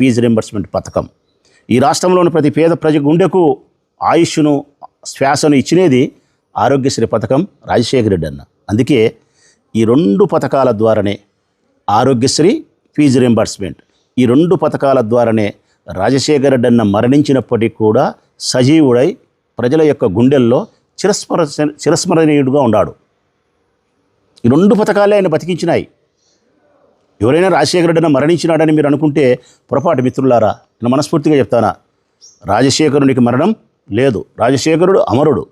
Fee reimbursement పథకం. ఈ రాష్ట్రంలోని ప్రతి పేద ప్రజ గుండెకు ఆయుష్ను శ్వాసను ఇచ్చినది ఆరోగ్యశ్రీ పథకం రాజశేఖర రెడ్డి అన్న. అందుకే ఈ రెండు పథకాల ద్వారానే ఆరోగ్యశ్రీ ఫీజు రింబర్స్మెంట్ ఈ రెండు పథకాల ద్వారానే రాజశేఖర రెడ్డి అన్న మరణించినప్పటికీ కూడా సజీవుడై ప్రజల యొక్క గుండెల్లో చిరస్మర చిరస్మరణీయుడుగా ఉన్నాడు. ఈ రెండు పథకాలే ఆయన బతికించినాయి. ఎవరైనా రాజశేఖర రెడ్డిన మరణించినాడని మీరు అనుకుంటే పొరపాటు మిత్రులారా నేను మనస్ఫూర్తిగా చెప్తానా? రాజశేఖరునికి మరణం లేదు. రాజశేఖరుడు అమరుడు.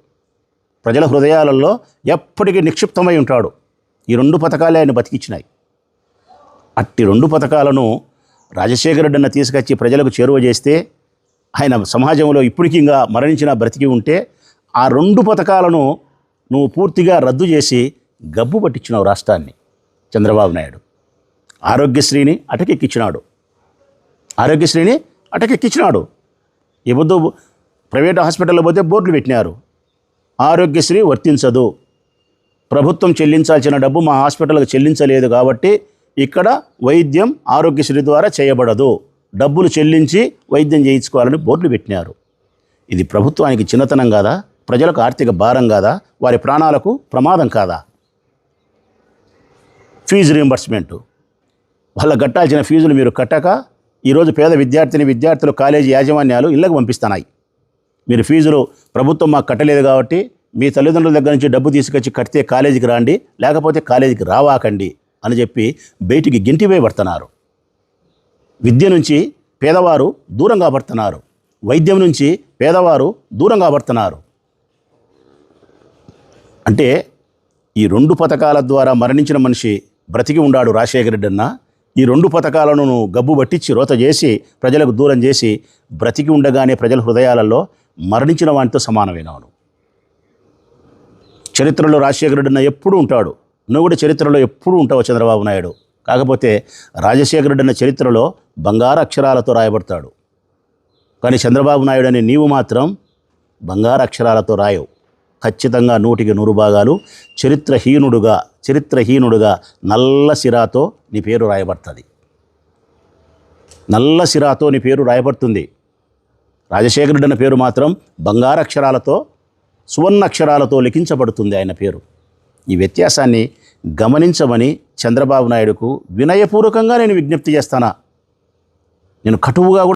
ప్రజల హృదయాలలో ఎప్పటికీ నిక్షిప్తమై ఉంటాడు. ఈ రెండు పథకాలే ఆయన బతికించినాయి అట్టి రెండు పథకాలను రాజశేఖర రెడ్డిని తీసుకొచ్చి ప్రజలకు చేరువ చేస్తే ఆయన సమాజంలో ఇప్పటికీ ఇంకా మరణించిన బ్రతికి ఉంటే ఆ రెండు పథకాలను నువ్వు పూర్తిగా రద్దు చేసి గబ్బు పట్టించినావు రాష్ట్రాన్ని. చంద్రబాబు నాయుడు. ఆరోగ్యశ్రీని అటకెక్కించినాడు. ఆరోగ్యశ్రీని అటకెక్కించినాడు. ఈ పొద్దు ప్రైవేట్ హాస్పిటల్లో పోతే బోర్డులు పెట్టినారు. ఆరోగ్యశ్రీ వర్తించదు. ప్రభుత్వం చెల్లించాల్సిన డబ్బు మా హాస్పిటల్కి చెల్లించలేదు కాబట్టి ఇక్కడ వైద్యం ఆరోగ్యశ్రీ ద్వారా చేయబడదు. డబ్బులు చెల్లించి వైద్యం చేయించుకోవాలని బోర్డులు పెట్టినారు. ఇది ప్రభుత్వానికి చిన్నతనం కాదా? ప్రజలకు ఆర్థిక భారం కాదా? వారి ప్రాణాలకు ప్రమాదం కాదా? ఫీజు రీంబర్స్మెంట్ వాళ్ళ కట్టాల్సిన ఫీజులు మీరు కట్టక ఈరోజు పేద విద్యార్థిని విద్యార్థులు కాలేజీ యాజమాన్యాలు ఇళ్ళకు పంపిస్తున్నాయి మీరు ఫీజులు ప్రభుత్వం మాకు కట్టలేదు కాబట్టి మీ తల్లిదండ్రుల దగ్గర నుంచి డబ్బు తీసుకొచ్చి కడితే కాలేజీకి రాండి లేకపోతే కాలేజీకి రావాకండి అని చెప్పి బయటికి గింటివే పడుతున్నారు. విద్య నుంచి పేదవారు దూరంగా పడుతున్నారు. వైద్యం నుంచి పేదవారు దూరంగా పడుతున్నారు. అంటే ఈ రెండు పథకాల ద్వారా మరణించిన మనిషి బ్రతికి ఉండాడు రాజశేఖర రెడ్డి అన్నా. ఈ రెండు పథకాలను నువ్వు గబ్బు పట్టించి రోత చేసి ప్రజలకు దూరం చేసి బ్రతికి ఉండగానే ప్రజల హృదయాలలో మరణించిన వానితో సమానమైనవాడు చరిత్రలో రాజశేఖర రెడ్డి ఎప్పుడూ ఉంటాడు. నువ్వు కూడా చరిత్రలో ఎప్పుడూ ఉంటావు చంద్రబాబు నాయుడు. కాకపోతే రాజశేఖర రెడ్డి అన్న చరిత్రలో బంగారు అక్షరాలతో రాయబడతాడు. కానీ చంద్రబాబు నాయుడు అనే నీవు మాత్రం బంగారు అక్షరాలతో రాయవు. ఖచ్చితంగా నూటికి నూరు భాగాలు చరిత్రహీనుడుగా చరిత్రహీనుడుగా నల్ల సిరాతో నీ పేరు రాయబడుతుంది. నల్ల సిరాతో నీ పేరు రాయబడుతుంది. రాజశేఖరుడు రెడ్డి అన్న పేరు మాత్రం బంగారక్షరాలతో సువర్ణ అక్షరాలతో లిఖించబడుతుంది ఆయన పేరు. ఈ వ్యత్యాసాన్ని గమనించమని చంద్రబాబు నాయుడుకు వినయపూర్వకంగా నేను విజ్ఞప్తి చేస్తానా? నేను కటువుగా కూడా